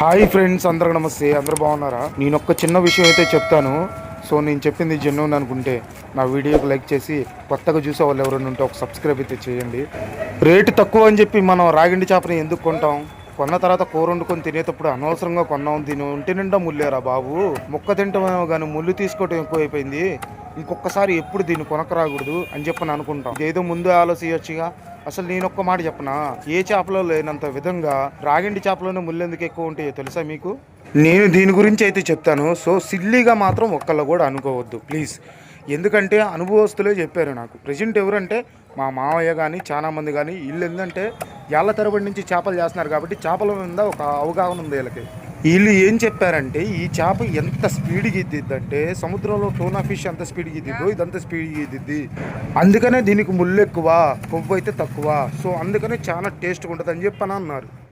Hi friends అందరికి నమస్తే. అందరూ బాగున్నారా? నేను ఒక్క చిన్న విషయం అయితే చెప్తాను. సో నేను చెప్పింది జెన్యున్ అనుకుంటే నా వీడియోకి లైక్ చేసి కొత్తగా చూసే వాళ్ళు ఎవరైనా ఉంటే ఒక సబ్స్క్రైబ్ అయితే చేయండి. రేటు తక్కువ అని చెప్పి మనం రాగిండి చేపని ఎందుకు కొంటాం? కొన్న తర్వాత కూర వండుకొని తినేటప్పుడు అనవసరంగా కొన్నాం తిని ఒంటి నిండా ముల్లేరా బాబు? మొక్క తింటామేమో కానీ ముళ్ళు తీసుకోవటం ఎక్కువైపోయింది. ఇంకొకసారి ఎప్పుడు దీన్ని కొనకరాకూడదు అని చెప్పి అనుకుంటాం. ఏదో ముందు ఆలోచించచ్చుగా. అసలు నేను ఒక్క మాట చెప్పనా? ఏ చేపలో లేనంత విధంగా రాగిండి చేపలోనే ముళ్ళెందుకు ఎక్కువ ఉంటాయో తెలుసా మీకు? నేను దీని గురించి అయితే చెప్తాను. సో సిల్లీగా మాత్రం ఒక్కళ్ళు కూడా అనుకోవద్దు. ప్లీజ్. ఎందుకంటే అనుభవస్తులే చెప్పారు నాకు. ప్రజెంట్ ఎవరంటే మా మావయ్య కానీ చాలామంది కానీ వీళ్ళు ఏంటంటే ఏళ్ళ తరబడి నుంచి చేపలు చేస్తున్నారు కాబట్టి చేపల మీద ఒక అవగాహన ఉంది వీళ్ళకి. వీళ్ళు ఏం చెప్పారంటే ఈ చేప ఎంత స్పీడ్గా ఇద్దిద్దంటే సముద్రంలో టోనా ఫిష్ ఎంత స్పీడ్గా ఇద్దిద్దో ఇదంత స్పీడ్గా ఇద్దిద్ది అందుకనే దీనికి ముళ్ళు ఎక్కువ కొవ్వు అయితే తక్కువ. సో అందుకనే చాలా టేస్ట్గా ఉంటుంది అని చెప్పి అని అన్నారు.